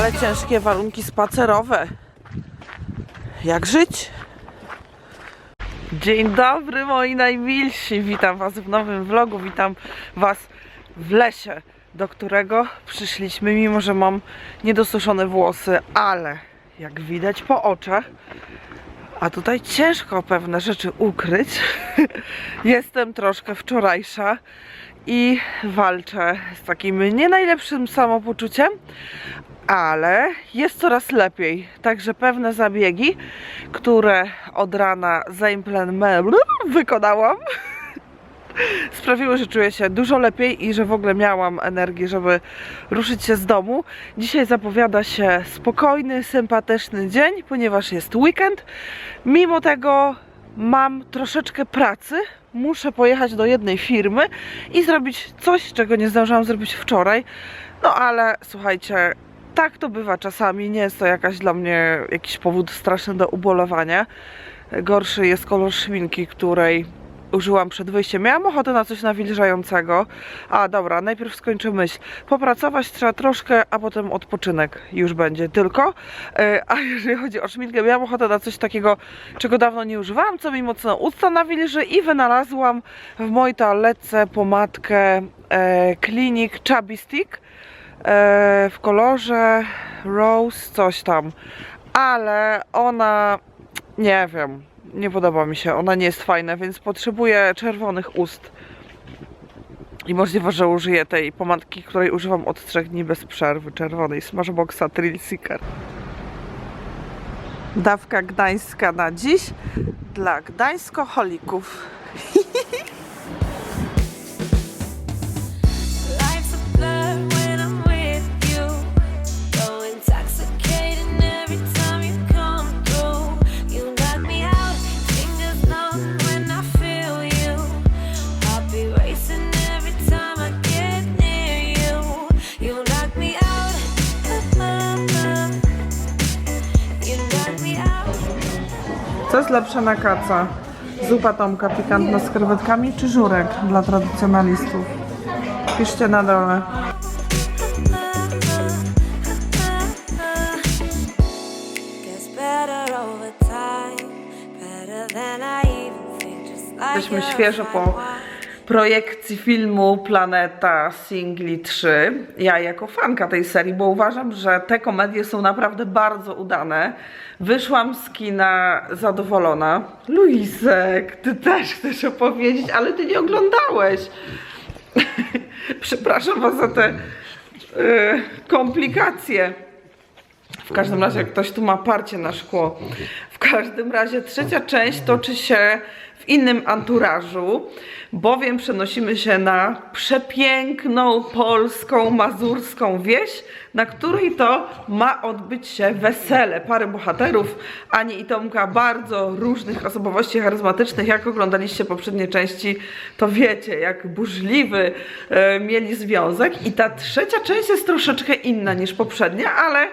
Ale ciężkie warunki spacerowe. Jak żyć? Dzień dobry moi najmilsi. Witam Was w nowym vlogu. Witam Was w lesie, do którego przyszliśmy, mimo że mam niedosuszone włosy, ale jak widać po oczach, a tutaj ciężko pewne rzeczy ukryć. Jestem troszkę wczorajsza i walczę z takim nie najlepszym samopoczuciem, ale jest coraz lepiej. Także pewne zabiegi, które od rana zaimplementowałam, wykonałam, sprawiły, że czuję się dużo lepiej i że w ogóle miałam energię, żeby ruszyć się z domu. Dzisiaj zapowiada się spokojny, sympatyczny dzień, ponieważ jest weekend. Mimo tego mam troszeczkę pracy. Muszę pojechać do jednej firmy i zrobić coś, czego nie zdążyłam zrobić wczoraj. No ale słuchajcie, tak to bywa czasami. Nie jest to jakaś dla mnie jakiś powód straszny do ubolewania. Gorszy jest kolor szminki, której użyłam przed wyjściem. Miałam ochotę na coś nawilżającego. A dobra, najpierw skończę myśl. Popracować trzeba troszkę, a potem odpoczynek już będzie tylko. E, A jeżeli chodzi o szminkę, miałam ochotę na coś takiego, czego dawno nie używałam, co mi mocno usta nawilży i wynalazłam w mojej toaletce pomadkę e, Clinique Chubby Stick e, w kolorze rose coś tam. Ale ona, nie wiem, nie podoba mi się, ona nie jest fajna, więc potrzebuję czerwonych ust. I możliwe, że użyję tej pomadki, której używam od trzech dni bez przerwy, czerwonej Smashboxa Thrill Seeker. Dawka gdańska na dziś dla gdańskoholików. Co jest lepsze na kaca? Zupa tomka pikantna z krewetkami czy żurek dla tradycjonalistów? Piszcie na dole. Jesteśmy świeżo po. Projekcji filmu Planeta Singli 3. Ja jako fanka tej serii, bo uważam, że te komedie są naprawdę bardzo udane. Wyszłam z kina zadowolona. Luisek, ty też chcesz opowiedzieć, ale ty nie oglądałeś. Przepraszam was za te y, komplikacje. W każdym razie ktoś tu ma parcie na szkło. W każdym razie trzecia część toczy się w innym anturażu, bowiem przenosimy się na przepiękną polską, mazurską wieś, na której to ma odbyć się wesele pary bohaterów, Ani i Tomka, bardzo różnych osobowości charyzmatycznych. Jak oglądaliście poprzednie części, to wiecie, jak burzliwy e, mieli związek. I ta trzecia część jest troszeczkę inna niż poprzednia, ale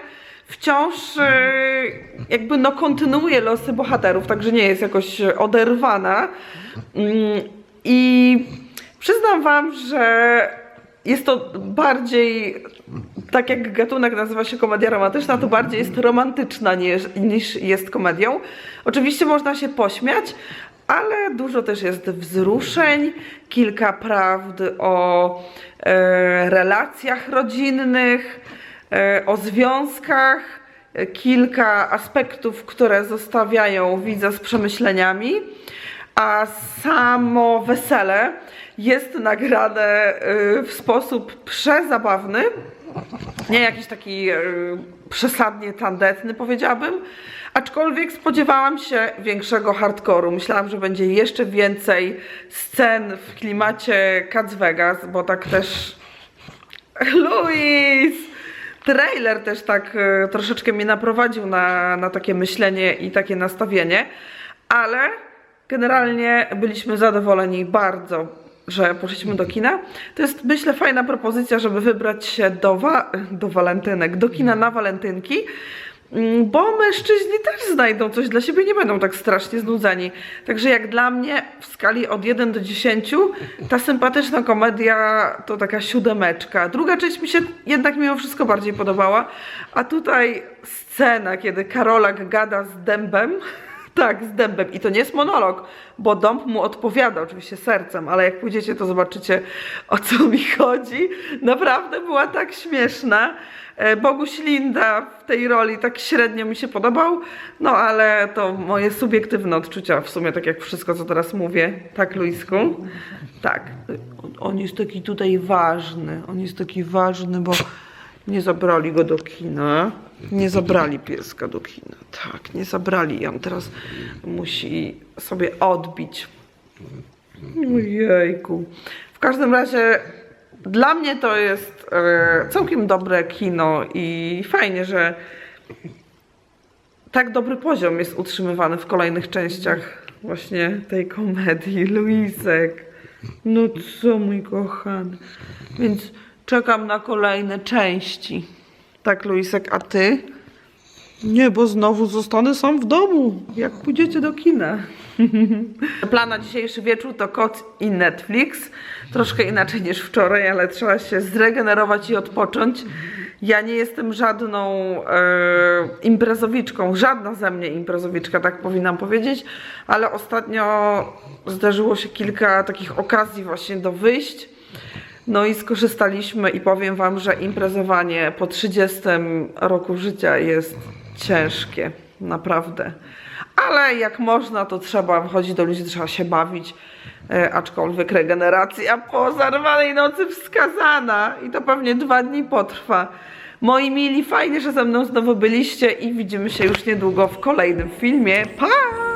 wciąż e, jakby no kontynuuje losy bohaterów, także nie jest jakoś oderwana. Mm, I przyznam wam, że jest to bardziej, tak jak gatunek nazywa się komedia romantyczna, to bardziej jest romantyczna niż, niż jest komedią. Oczywiście można się pośmiać, ale dużo też jest wzruszeń, kilka prawd o e, relacjach rodzinnych, o związkach, e, kilka aspektów, które zostawiają widza z przemyśleniami, a samo wesele jest nagrane e, w sposób przezabawny, nie jakiś taki e, przesadnie tandetny powiedziałabym, aczkolwiek spodziewałam się większego hardkoru. Myślałam, że będzie jeszcze więcej scen w klimacie Cats Vegas, bo tak też Luis! Trailer też tak e, troszeczkę mnie naprowadził na, na takie myślenie i takie nastawienie, ale generalnie byliśmy zadowoleni bardzo, że poszliśmy do kina. To jest myślę fajna propozycja, żeby wybrać się do, wa- do walentynek, do kina na walentynki. Mm, Bo mężczyźni też znajdą coś dla siebie, nie będą tak strasznie znudzeni. Także jak dla mnie w skali od 1 do 10 ta sympatyczna komedia to taka siódemeczka. Druga część mi się jednak mimo wszystko bardziej podobała. A tutaj scena, kiedy Karolak gada z dębem. Tak, z dębem. I to nie jest monolog, bo dąb mu odpowiada, oczywiście sercem, ale jak pójdziecie, to zobaczycie o co mi chodzi. Naprawdę była tak śmieszna. E, Boguś Linda w tej roli tak średnio mi się podobał, no ale to moje subiektywne odczucia, w sumie tak jak wszystko, co teraz mówię. Tak, Luisku? Tak. On, on jest taki tutaj ważny. On jest taki ważny, bo nie zabrali go do kina. Nie zabrali pieska do kina. Tak, nie zabrali. I on teraz musi sobie odbić. Ojejku. W każdym razie dla mnie to jest e, całkiem dobre kino i fajnie, że tak dobry poziom jest utrzymywany w kolejnych częściach właśnie tej komedii. Luisek. No co mój kochany. Więc czekam na kolejne części. Tak, Luisek, a ty? Nie, bo znowu zostanę sam w domu, jak pójdziecie do kina. Plan na dzisiejszy wieczór to kot i Netflix. Troszkę inaczej niż wczoraj, ale trzeba się zregenerować i odpocząć. Ja nie jestem żadną e, imprezowiczką, żadna ze mnie imprezowiczka, tak powinnam powiedzieć, ale ostatnio zdarzyło się kilka takich okazji właśnie do wyjść. No i skorzystaliśmy i powiem Wam, że imprezowanie po 30 roku życia jest ciężkie, naprawdę. Ale jak można, to trzeba wychodzić do ludzi, trzeba się bawić, e, aczkolwiek regeneracja po zarwanej nocy wskazana i to pewnie dwa dni potrwa. Moi mili, fajnie, że ze mną znowu byliście i widzimy się już niedługo w kolejnym filmie. Pa!